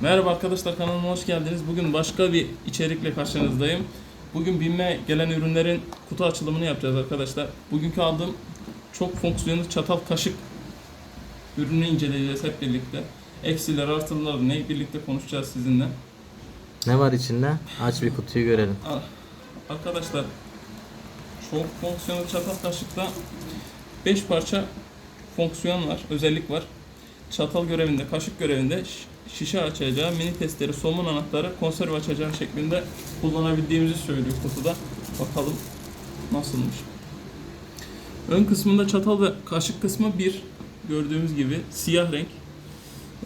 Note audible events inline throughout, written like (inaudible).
Merhaba arkadaşlar kanalıma hoş geldiniz. Bugün başka bir içerikle karşınızdayım. Bugün BİM'e gelen ürünlerin kutu açılımını yapacağız arkadaşlar. Bugünkü aldığım çok fonksiyonlu çatal kaşık ürünü inceleyeceğiz hep birlikte. Eksiler, artıları ne birlikte konuşacağız sizinle. Ne var içinde? Aç bir kutuyu görelim. Arkadaşlar çok fonksiyonlu çatal kaşıkta 5 parça fonksiyon var, özellik var. Çatal görevinde, kaşık görevinde şişe açacağı, mini testleri, somun anahtarı, konserve açacağı şeklinde kullanabildiğimizi söylüyor kutuda. Bakalım nasılmış. Ön kısmında çatal ve kaşık kısmı bir gördüğümüz gibi siyah renk.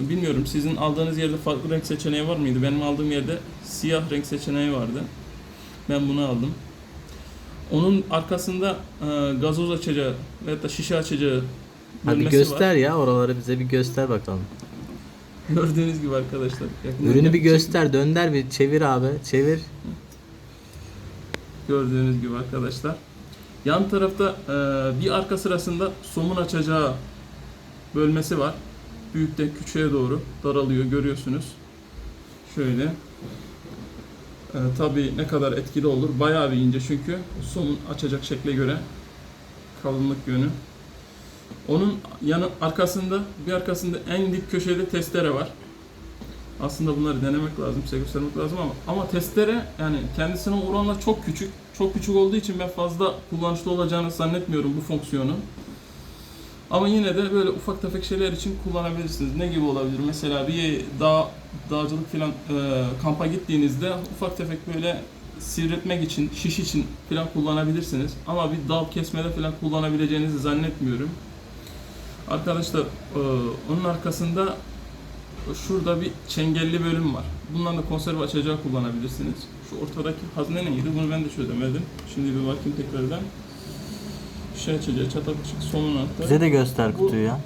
Bilmiyorum sizin aldığınız yerde farklı renk seçeneği var mıydı? Benim aldığım yerde siyah renk seçeneği vardı. Ben bunu aldım. Onun arkasında e, gazoz açacağı veyahut da şişe açacağı bölmesi göster var. ya oraları bize bir göster bakalım. Gördüğünüz gibi arkadaşlar. Yakından Ürünü bir göster, dönder bir çevir abi. Çevir. Gördüğünüz gibi arkadaşlar. Yan tarafta e, bir arka sırasında somun açacağı bölmesi var. Büyükten küçüğe doğru daralıyor görüyorsunuz. Şöyle. E, tabii ne kadar etkili olur. Bayağı bir ince çünkü somun açacak şekle göre kalınlık yönü. Onun yanı arkasında bir arkasında en dip köşede testere var. Aslında bunları denemek lazım, size göstermek lazım ama ama testere yani kendisine oranla çok küçük. Çok küçük olduğu için ben fazla kullanışlı olacağını zannetmiyorum bu fonksiyonu. Ama yine de böyle ufak tefek şeyler için kullanabilirsiniz. Ne gibi olabilir? Mesela bir dağ, dağcılık falan e, kampa gittiğinizde ufak tefek böyle sivretmek için, şiş için falan kullanabilirsiniz. Ama bir dal kesmede falan kullanabileceğinizi zannetmiyorum. Arkadaşlar e, onun arkasında şurada bir çengelli bölüm var. Bundan da konserve açacağı kullanabilirsiniz. Şu ortadaki hazne neydi? Bunu ben de çözemedim. Şimdi bir bakayım tekrardan. Şey açacağı, çatal kaşık sonun anahtarı. Bize de göster Bu- kutuyu ya.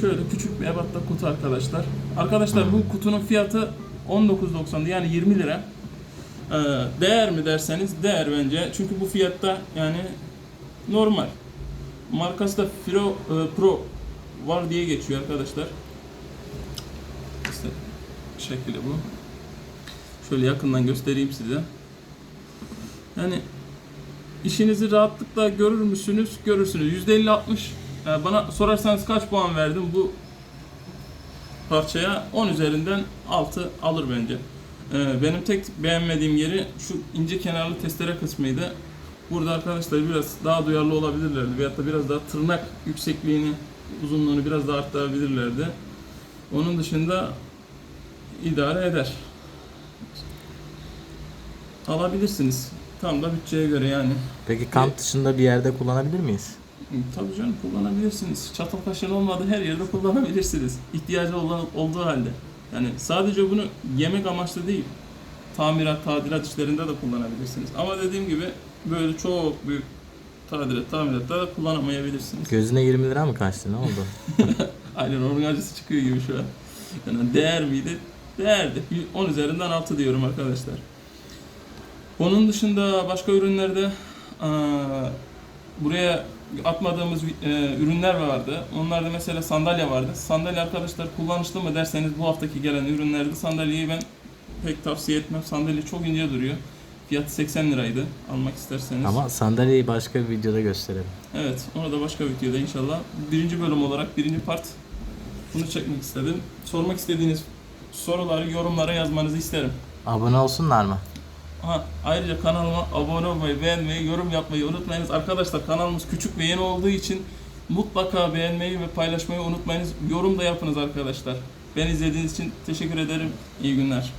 Şöyle küçük bir ebatta kutu arkadaşlar. Arkadaşlar bu kutunun fiyatı 19.90'dı yani 20 lira. Ee, değer mi derseniz değer bence. Çünkü bu fiyatta yani normal. Markası da Pro, e, Pro var diye geçiyor arkadaşlar. İşte şekli bu. Şöyle yakından göstereyim size. Yani işinizi rahatlıkla görür müsünüz? Görürsünüz. %50-60 e, bana sorarsanız kaç puan verdim bu parçaya 10 üzerinden 6 alır bence. E, Benim tek beğenmediğim yeri şu ince kenarlı testere kısmıydı. Burada arkadaşlar biraz daha duyarlı olabilirlerdi veyahut da biraz daha tırnak yüksekliğini, uzunluğunu biraz daha arttırabilirlerdi. Onun dışında idare eder. Alabilirsiniz. Tam da bütçeye göre yani. Peki kamp dışında bir yerde kullanabilir miyiz? Tabii canım kullanabilirsiniz. Çatal kaşığın olmadığı her yerde kullanabilirsiniz. İhtiyacı olan olduğu halde. Yani sadece bunu yemek amaçlı değil. Tamirat, tadilat işlerinde de kullanabilirsiniz. Ama dediğim gibi böyle çok büyük tadilat, tamiratta da kullanamayabilirsiniz. Gözüne 20 lira mı kaçtı ne oldu? (laughs) Aynen onun acısı çıkıyor gibi şu an. Yani değer miydi? Değerdi. 10 üzerinden 6 diyorum arkadaşlar. Onun dışında başka ürünlerde buraya atmadığımız eee, ürünler vardı. Onlarda mesela sandalye vardı. Sandalye arkadaşlar kullanışlı mı derseniz bu haftaki gelen ürünlerde sandalyeyi ben pek tavsiye etmem. Sandalye çok ince duruyor. Fiyatı 80 liraydı almak isterseniz. Ama sandalyeyi başka bir videoda gösterelim. Evet, onu da başka videoda inşallah. Birinci bölüm olarak, birinci part bunu çekmek istedim. Sormak istediğiniz soruları yorumlara yazmanızı isterim. Abone olsunlar mı? Aha, ayrıca kanalıma abone olmayı, beğenmeyi, yorum yapmayı unutmayınız. Arkadaşlar kanalımız küçük ve yeni olduğu için mutlaka beğenmeyi ve paylaşmayı unutmayınız. Yorum da yapınız arkadaşlar. Beni izlediğiniz için teşekkür ederim. İyi günler.